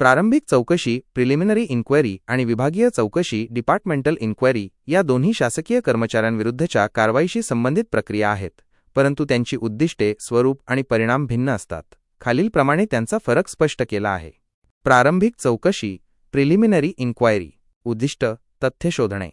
प्रारंभिक चौकशी preliminary inquiry आणि विभागीय चौकशी डिपार्टमेंटल इन्क्वायरी या दोन्ही शासकीय कर्मचाऱ्यांविरुद्धच्या कारवाईशी संबंधित प्रक्रिया आहेत परंतु त्यांची उद्दिष्टे स्वरूप आणि परिणाम भिन्न असतात. खालीलप्रमाणे त्यांचा फरक स्पष्ट केला आहे. प्रारंभिक चौकशी प्रिलिमिनरी इन्क्वायरी उद्दिष्ट तथ्य शोधणे.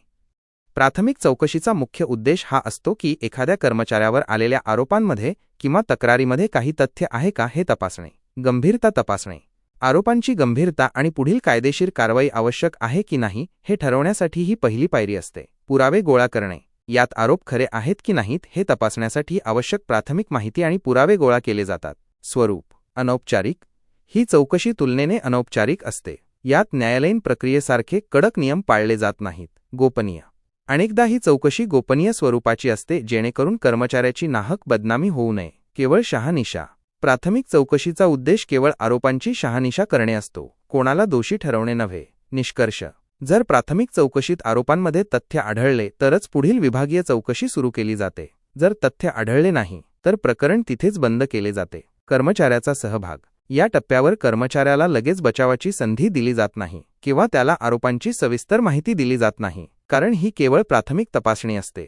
प्राथमिक चौकशीचा मुख्य उद्देश हा असतो की एखाद्या कर्मचाऱ्यावर आलेल्या आरोपांमध्ये किंवा तक्रारीमध्ये काही तथ्य आहे का हे तपासणे गंभीरता तपासणे. आरोपांची गंभीरता आणि पुढील कायदेशीर कारवाई आवश्यक आहे की नाही हे ठरवण्यासाठी ही पहिली पायरी असते. पुरावे गोळा करणे. यात आरोप खरे आहेत की नाहीत हे तपासण्यासाठी आवश्यक प्राथमिक माहिती आणि पुरावे गोळा केले जातात. स्वरूप. अनौपचारिक. ही चौकशी तुलनेने अनौपचारिक असते. यात न्यायालयीन प्रक्रियेसारखे कडक नियम पाळले जात नाहीत. गोपनीय. अनेकदा ही चौकशी गोपनीय स्वरूपाची असते जेणेकरून कर्मचाऱ्याची नाहक बदनामी होऊ नये. केवळ शहानिशा. प्राथमिक चौकशीचा उद्देश केवळ आरोपांची शहानिशा करणे असतो. कोणाला दोषी ठरवणे नव्हे. निष्कर्ष. जर प्राथमिक चौकशीत आरोपांमध्ये तथ्य आढळले तरच पुढील विभागीय चौकशी सुरू केली जाते. जर तथ्य आढळले नाही तर प्रकरण तिथेच बंद केले जाते. कर्मचाऱ्याचा सहभाग. या टप्प्यावर कर्मचाऱ्याला लगेच बचावाची संधी दिली जात नाही किंवा त्याला आरोपांची सविस्तर माहिती दिली जात नाही कारण ही केवळ प्राथमिक तपासणी असते.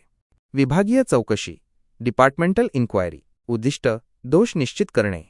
विभागीय चौकशी. Departmental inquiry. उद्दिष्ट दोष निश्चित करणे.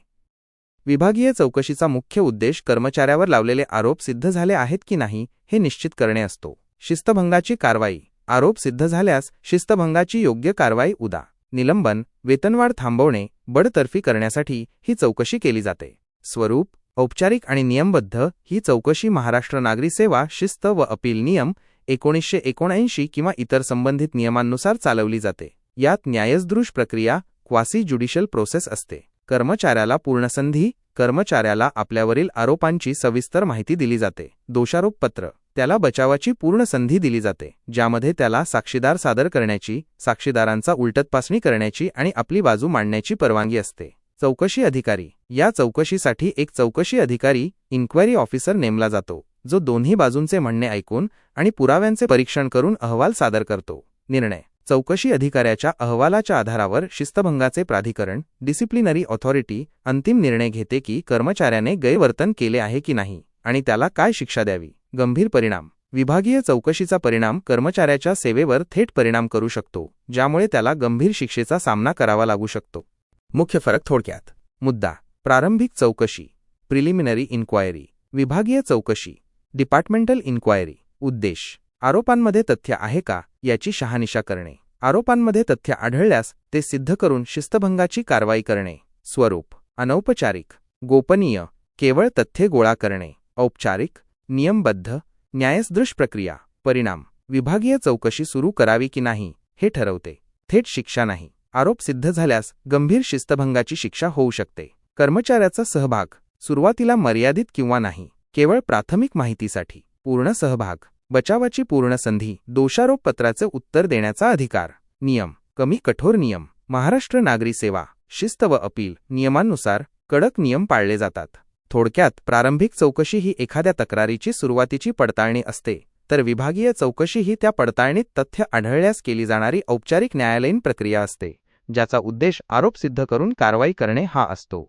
विभागीय चौकशीचा मुख्य उद्देश कर्मचाऱ्यावर लावलेले आरोप सिद्ध झाले आहेत की नाही हे निश्चित करणे असतो. शिस्तभंगाची कारवाई. आरोप सिद्ध झाल्यास शिस्तभंगाची योग्य कारवाई उदा. निलंबन वेतनवाढ थांबवणे बडतर्फी करण्यासाठी ही चौकशी केली जाते. स्वरूप औपचारिक आणि नियमबद्ध ही चौकशी महाराष्ट्र नागरी सेवा शिस्त व अपील नियम एकोणीसशे एकोणऐंशी किंवा इतर संबंधित नियमांनुसार चालवली जाते. यात न्यायसदृश प्रक्रिया क्वासी ज्युडिशियल प्रोसेस असते. कर्मचाऱ्याला पूर्णसंधी कर्मचाऱ्याला आपल्यावरील आरोपांची सविस्तर माहिती दिली जाते. दोषारोप पत्र. त्याला बचावाची पूर्ण संधी दिली जाते ज्यामध्ये त्याला साक्षीदार सादर करण्याची साक्षीदारांचा उलटतपासणी करण्याची आणि आपली बाजू मांडण्याची परवानगी असते. चौकशी अधिकारी. या चौकशीसाठी एक चौकशी अधिकारी इन्क्वायरी ऑफिसर नेमला जातो जो दोन्ही बाजूंचे म्हणणे ऐकून आणि पुराव्यांचे परीक्षण करून अहवाल सादर करतो. निर्णय. चौकशी अधिकाऱ्याच्या अहवालाच्या आधारावर शिस्तभंगाचे प्राधिकरण डिसिप्लिनरी ऑथॉरिटी अंतिम निर्णय घेते की कर्मचाऱ्याने गैरवर्तन केले आहे की नाही आणि त्याला काय शिक्षा द्यावी. गंभीर परिणाम. विभागीय चौकशीचा परिणाम कर्मचाऱ्याच्या सेवेवर थेट परिणाम करू शकतो ज्यामुळे त्याला गंभीर शिक्षेचा सामना करावा लागू शकतो. मुख्य फरक थोडक्यात. मुद्दा. प्रारंभिक चौकशी. प्रिलिमिनरी इन्क्वायरी विभागीय चौकशी. डिपार्टमेंटल इन्क्वायरी उद्देश. आरोपांमध्ये तथ्य आहे का? याची शहानिशा करणे. आरोपांमध्ये तथ्य आढळल्यास ते सिद्ध करून शिस्तभंगाची कारवाई करणे. स्वरूप. अनौपचारिक. गोपनीय. केवळ तथ्ये गोळा करणे. औपचारिक. नियमबद्ध. न्यायसदृश प्रक्रिया परिणाम. विभागीय चौकशी सुरू करावी की नाही हे ठरवते. थेट शिक्षा नाही. आरोप सिद्ध झाल्यास गंभीर शिस्तभंगाची शिक्षा होऊ शकते. कर्मचाऱ्याचा सहभाग. सुरुवातीला मर्यादित किंवा नाही. केवळ प्राथमिक माहितीसाठी. पूर्ण सहभाग. बचावाची पूर्ण संधी दोषारोप पत्राचे उत्तर देण्याचा अधिकार. नियम. कमी कठोर नियम. महाराष्ट्र नागरी सेवा. शिस्त व अपील. नियमांनुसार कडक नियम पाळले जातात. थोडक्यात प्रारंभिक चौकशी ही एखाद्या तक्रारीची सुरुवातीची पडताळणी असते तर विभागीय चौकशी ही त्या पडताळणीत तथ्य आढळल्यास केली जाणारी औपचारिक न्यायालयीन प्रक्रिया असते ज्याचा उद्देश आरोप सिद्ध करून कारवाई करणे हा असतो.